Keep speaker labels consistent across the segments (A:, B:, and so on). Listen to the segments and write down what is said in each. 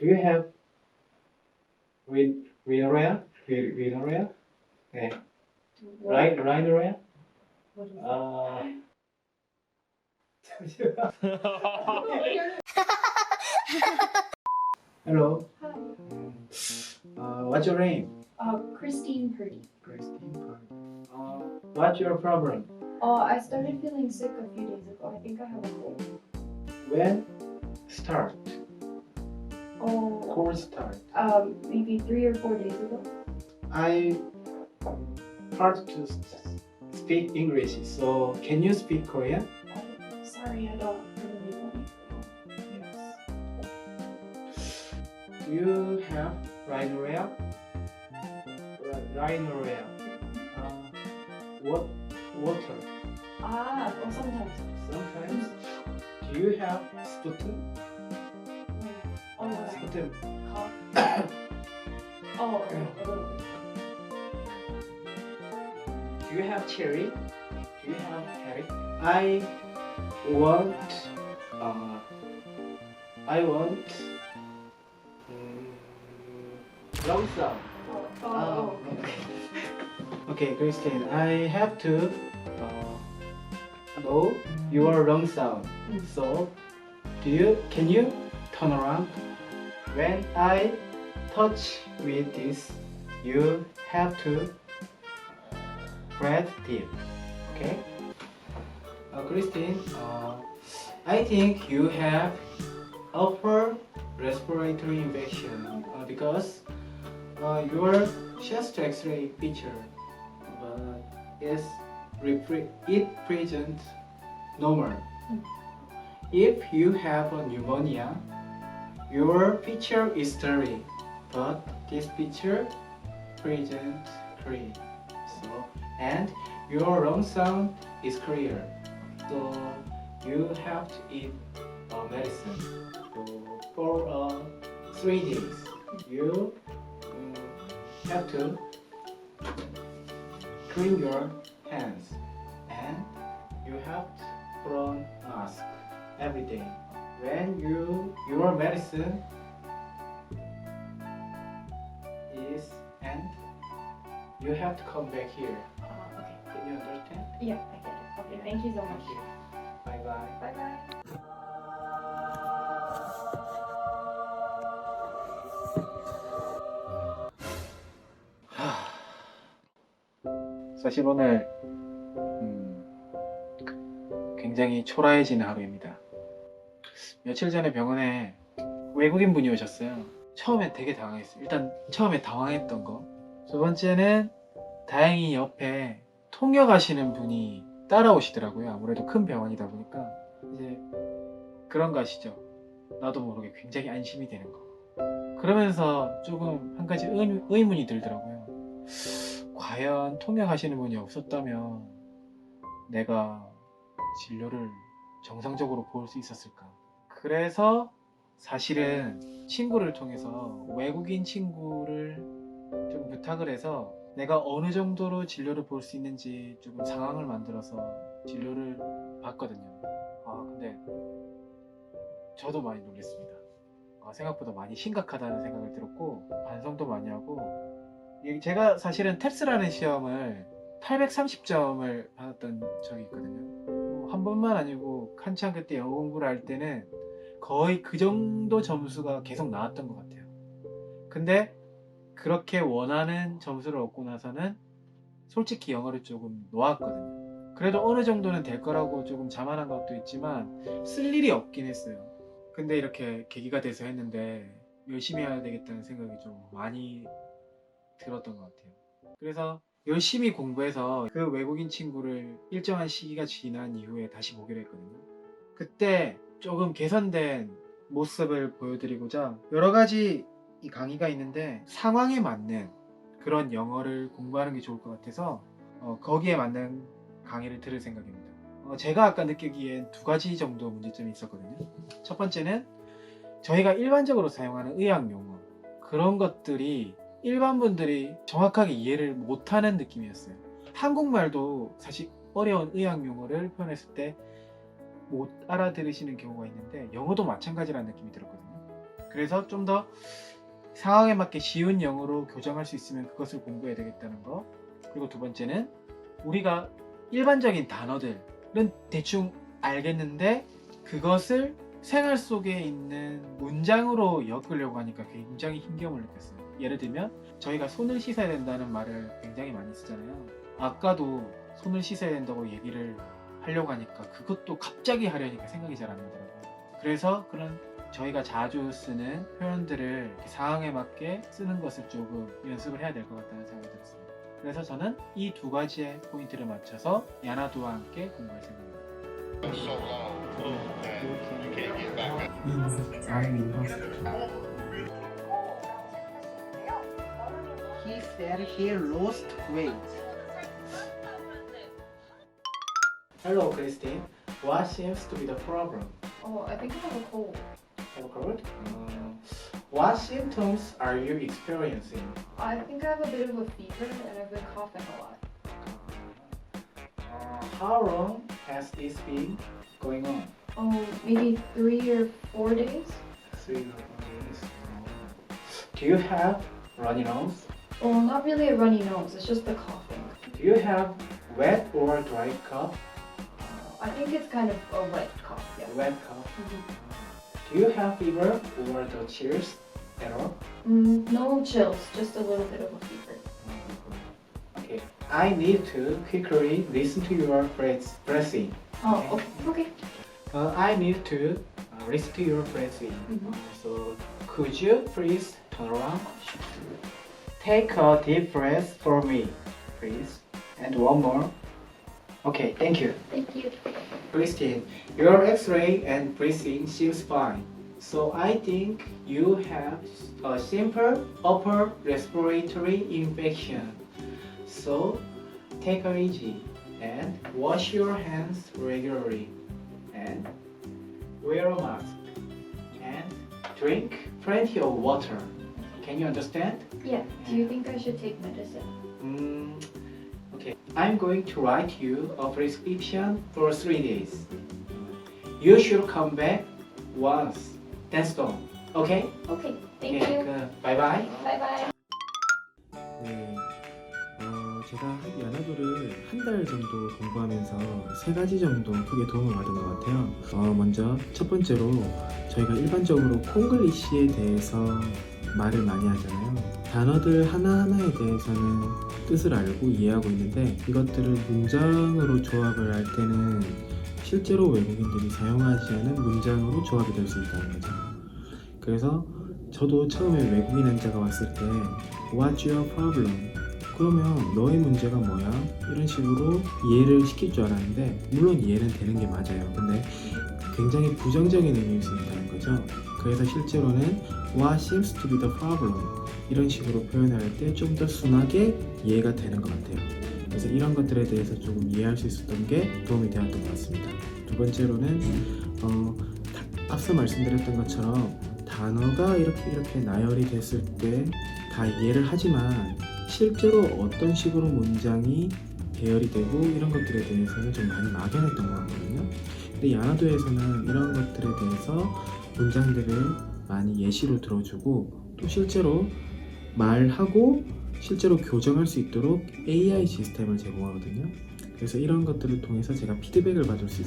A: Do you have win? Winner? 네.
B: What-
A: Right, right, right.
B: what is it?
A: 아. Hello.
B: Hi.
A: Uh, what's your name?
B: Uh, Christine Purdy.
A: Christine. Purdy. Uh, what's your problem?
B: Oh, I started feeling sick a few days ago. I think I have a cold.
A: When start?
B: Oh,
A: Cold start.
B: um, maybe three or four days ago.
A: I hard to speak English, so can you speak Korean?
B: Oh, sorry, I don't really want
A: Yes. Do you have rhinorrhea? Rhinorrhea. Uh, what water?
B: Ah, well, sometimes.
A: Sometimes. Do you have sputum?
B: Oh, what?
A: Sputum.
B: Cough. Oh, a little bit.
A: Do you have cherry? Do you have cherry? I want. Uh, I want. Um, long sound.
B: Oh, oh,
A: okay. Okay, Christine, I have to uh, know your wrong sound.
B: Mm.
A: So, do you can you turn around? When I touch with this, you have to breathe deep. Okay? Uh, Christine, uh, I think you have upper respiratory infection uh, because uh, your chest X-ray picture uh, is it presents normal.
B: Mm.
A: If you have a pneumonia, your picture is dirty, but this picture presents clean. So and your lung sound is clear. So you have to eat uh, medicine for uh, three days. You mm, have to clean your hands and you have to put on mask every day. When you your medicine is end, you have to come back here.
B: Oh, okay.
A: Can you understand?
B: Yeah, I get it. Okay, thank you so much.
A: Bye bye.
B: Bye bye.
A: 사실 오늘 음, 굉장히 초라해지는 하루입니다. 며칠 전에 병원에 외국인 분이 오셨어요. 처음에 되게 당황했어요. 일단 처음에 당황했던 거. 두 번째는 다행히 옆에 통역하시는 분이 따라오시더라고요. 아무래도 큰 병원이다 보니까 이제 그런 거 아시죠? 나도 모르게 굉장히 안심이 되는 거. 그러면서 조금 한 가지 의, 의문이 들더라고요. 과연 통역하시는 분이 없었다면 내가 진료를 정상적으로 볼 수 있었을까? 그래서 사실은 친구를 통해서 외국인 친구를 좀 부탁을 해서 내가 어느 정도로 진료를 볼 수 있는지 조금 상황을 만들어서 진료를 받거든요. 아, 근데 저도 많이 놀랐습니다. 아, 생각보다 많이 심각하다는 생각을 들었고, 반성도 많이 하고, 제가 사실은 탭스라는 시험을 830점을 받았던 적이 있거든요. 뭐한 번만 아니고 한창 그때 영어 공부를 할 때는 거의 그 정도 점수가 계속 나왔던 것 같아요. 근데 그렇게 원하는 점수를 얻고 나서는 솔직히 영어를 조금 놓았거든요. 그래도 어느 정도는 될 거라고 조금 자만한 것도 있지만 쓸 일이 없긴 했어요. 근데 이렇게 계기가 돼서 했는데 열심히 해야 되겠다는 생각이 좀 많이 들었던 것 같아요. 그래서 열심히 공부해서 그 외국인 친구를 일정한 시기가 지난 이후에 다시 보기로 했거든요. 그때 조금 개선된 모습을 보여드리고자 여러 가지 이 강의가 있는데 상황에 맞는 그런 영어를 공부하는 게 좋을 것 같아서 어, 거기에 맞는 강의를 들을 생각입니다. 어, 제가 아까 느끼기엔 두 가지 정도 문제점이 있었거든요. 첫 번째는 저희가 일반적으로 사용하는 의학 용어 그런 것들이 일반 분들이 정확하게 이해를 못하는 느낌이었어요. 한국말도 사실 어려운 의학 용어를 표현했을 때 못 알아들으시는 경우가 있는데 영어도 마찬가지라는 느낌이 들었거든요.
C: 그래서 좀 더 상황에 맞게 쉬운 영어로 교정할 수 있으면 그것을 공부해야 되겠다는 거. 그리고 두 번째는 우리가 일반적인 단어들은 대충 알겠는데 그것을 생활 속에 있는 문장으로 엮으려고 하니까 굉장히 힘겨움을 느꼈어요. 예를 들면 저희가 손을 씻어야 된다는 말을 굉장히 많이 쓰잖아요. 아까도 손을 씻어야 된다고 얘기를 하려고 하니까 그것도 갑자기 하려니까 생각이 잘 안 나더라고요. 그래서 그런 저희가 자주 쓰는 표현들을 상황에 맞게 쓰는 것을 조금 연습을 해야 될 것 같다는 생각이 들었습니다. 그래서 저는 이 두 가지의 포인트를 맞춰서 야나두와 함께 공부할 생각입니다. He said he lost weight. Hello, Christine. What seems to be the problem?
B: Oh, I think I have a cold.
C: Have a cold? Um, what symptoms are you experiencing?
B: I think I have a bit of a fever and I've been coughing a lot.
C: Uh, how long has this been going on?
B: Oh, maybe three or four days.
C: Three or four days. Uh, Do you have runny nose?
B: Well, not really a runny nose. It's just the coughing.
C: Do you have wet or dry cough?
B: I think it's kind of a wet cough. Yeah.
C: Wet cough.
B: Mhm.
C: Do you have fever or the chills at all?
B: Mm, no chills, just a little bit of a fever.
C: Okay. I need to quickly listen to your breath, breathing.
B: Oh, okay. okay.
C: Uh, I need to uh, listen to your breathing.
B: Mhm.
C: So, could you please turn around? Take a deep breath for me, please. And one more. Okay, thank you.
B: Thank you.
C: Christine, your x-ray and breathing seems fine. So I think you have a simple upper respiratory infection. So take it easy and wash your hands regularly and wear a mask and drink plenty of water. Can you understand?
B: Yeah. Do you think I should take medicine?
C: Mm, okay. I'm going to write you a prescription for three days. You should come back once. That's all. Okay?
B: Okay. Thank
C: Okay,
B: you.
C: good. Bye bye.
B: Bye bye.
A: 네, 어, 제가 야나도를 한 달 정도 공부하면서 세 가지 정도 크게 도움을 받은 것 같아요. 어, 먼저 첫 번째로 저희가 일반적으로 콩글리시에 대해서 말을 많이 하잖아요. 단어들 하나하나에 대해서는 뜻을 알고 이해하고 있는데 이것들을 문장으로 조합을 할 때는 실제로 외국인들이 사용하지 않은 문장으로 조합이 될 수 있다는 거죠. 그래서 저도 처음에 외국인 환자가 왔을 때 What's your problem? 그러면 너의 문제가 뭐야? 이런 식으로 이해를 시킬 줄 알았는데 물론 이해는 되는 게 맞아요. 근데 굉장히 부정적인 의미일 수 있다는 거죠. 그래서 실제로는 What seems to be the problem? 이런 식으로 표현할 때 좀 더 순하게 이해가 되는 것 같아요. 그래서 이런 것들에 대해서 조금 이해할 수 있었던 게 도움이 되었던 것 같습니다. 두 번째로는 어, 다- 앞서 말씀드렸던 것처럼 단어가 이렇게 이렇게 나열이 됐을 때 다 이해를 하지만 실제로 어떤 식으로 문장이 배열이 되고 이런 것들에 대해서는 좀 많이 막연했던 것 같거든요. 근데 야나도에서는 이런 것들에 대해서 문장들을 많이 예시로 들어주고 또 실제로 말하고 실제로 교정할 수 있도록 AI 시스템을 제공하거든요. 그래서 이런 것들을 통해서 제가 피드백을 받을 수 있,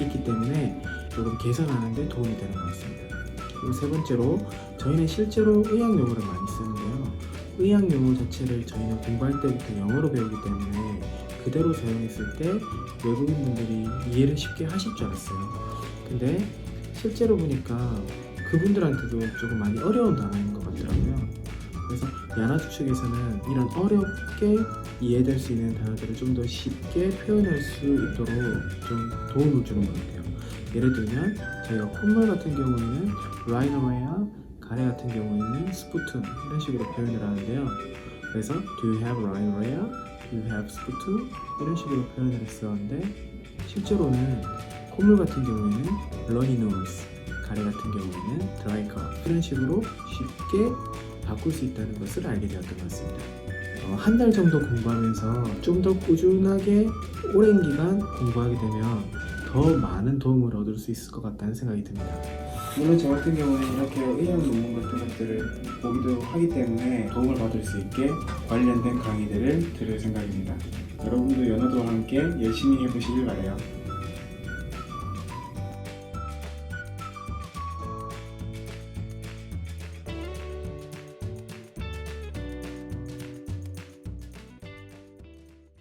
A: 있기 때문에 조금 개선하는 데 도움이 되는 것 같습니다. 그리고 세 번째로 저희는 실제로 의학 용어를 많이 쓰는데요. 의학 용어 자체를 저희는 공부할 때부터 영어로 배우기 때문에 그대로 사용했을 때 외국인 분들이 이해를 쉽게 하실 줄 알았어요. 근데 실제로 보니까 그분들한테도 조금 많이 어려운 단어인 것 같더라고요. 그래서 야나주 측에서는 이런 어렵게 이해될 수 있는 단어들을 좀 더 쉽게 표현할 수 있도록 좀 도움을 주는 것 같아요. 예를 들면 저희가 콧물 같은 경우에는 라이너웨어, 가래 같은 경우에는 스푸툰 이런 식으로 표현을 하는데요. 그래서 do you have rhinorrhea? You have sputum? 이런 식으로 표현을 했었는데 실제로는 콧물 같은 경우에는 runny nose, 가래 같은 경우에는 dry cough 이런 식으로 쉽게 바꿀 수 있다는 것을 알게 되었던 것 같습니다. 어, 한달 정도 공부하면서 좀 더 꾸준하게 오랜 기간 공부하게 되면 더 많은 도움을 얻을 수 있을 것 같다는 생각이 듭니다. 물론 저 같은 경우는 이렇게 의학 논문 같은 것들을 보기도 하기 때문에 도움을 받을 수 있게 관련된 강의들을 들을 생각입니다. 여러분도 연어도와 함께 열심히 해보시길 바래요.